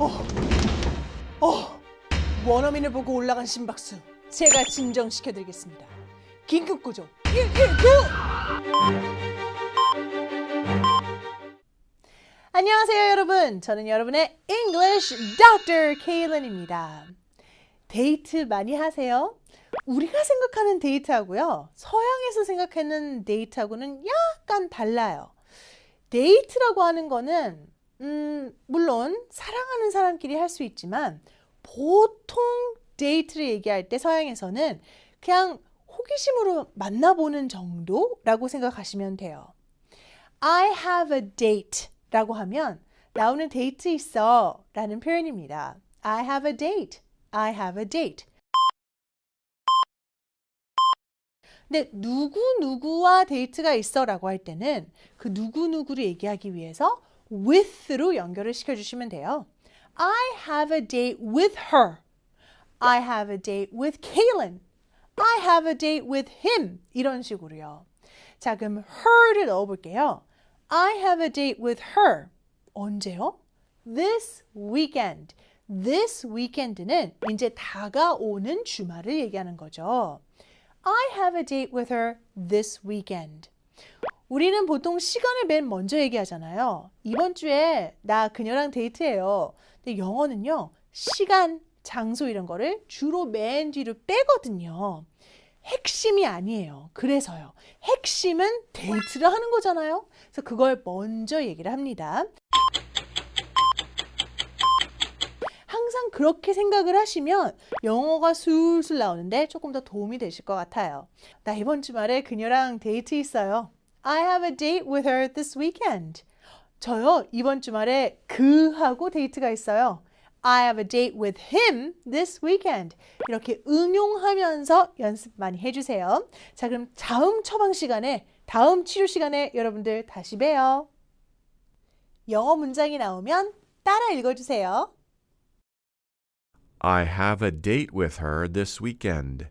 어, 어, 원어민을 보고 올라간 심박수 제가 진정시켜드리겠습니다. 긴급 구조 119! 안녕하세요 여러분. 저는 여러분의 English Doctor Kaylin입니다. 데이트 많이 하세요? 우리가 생각하는 데이트하고요. 서양에서 생각하는 데이트하고는 약간 달라요. 데이트라고 하는 거는 음, 물론 사랑하는 사람끼리 할 수 있지만 보통 데이트를 얘기할 때 서양에서는 그냥 호기심으로 만나보는 정도라고 생각하시면 돼요. I have a date 라고 하면 나오는 데이트 있어 라는 표현입니다. I have a date. I have a date. 근데 누구누구와 데이트가 있어 라고 할 때는 그 누구누구를 얘기하기 위해서 with로 연결을 시켜주시면 돼요. I have a date with her. I have a date with Kaylin. I have a date with him. 이런 식으로요. 자, 그럼 her를 넣어볼게요. I have a date with her. 언제요? This weekend. This weekend는 이제 다가오는 주말을 얘기하는 거죠. I have a date with her this weekend. 우리는 보통 시간을 맨 먼저 얘기하잖아요. 이번 주에 나 그녀랑 데이트해요. 근데 영어는요, 시간, 장소 이런 거를 주로 맨 뒤로 빼거든요. 핵심이 아니에요. 그래서요. 핵심은 데이트를 하는 거잖아요. 그래서 그걸 먼저 얘기를 합니다. 항상 그렇게 생각을 하시면 영어가 술술 나오는데 조금 더 도움이 되실 것 같아요. 나 이번 주말에 그녀랑 데이트 있어요. I have a date with her this weekend. 저요, 이번 주말에 그하고 데이트가 있어요. I have a date with him this weekend. 이렇게 응용하면서 연습 많이 해주세요. 자, 그럼 다음 처방 시간에, 다음 치료 시간에 여러분들 다시 봬요. 영어 문장이 나오면 따라 읽어주세요. I have a date with her this weekend.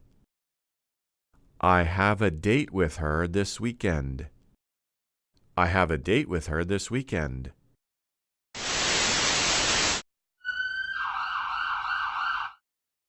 I have a date with her this weekend. I have a date with her this weekend.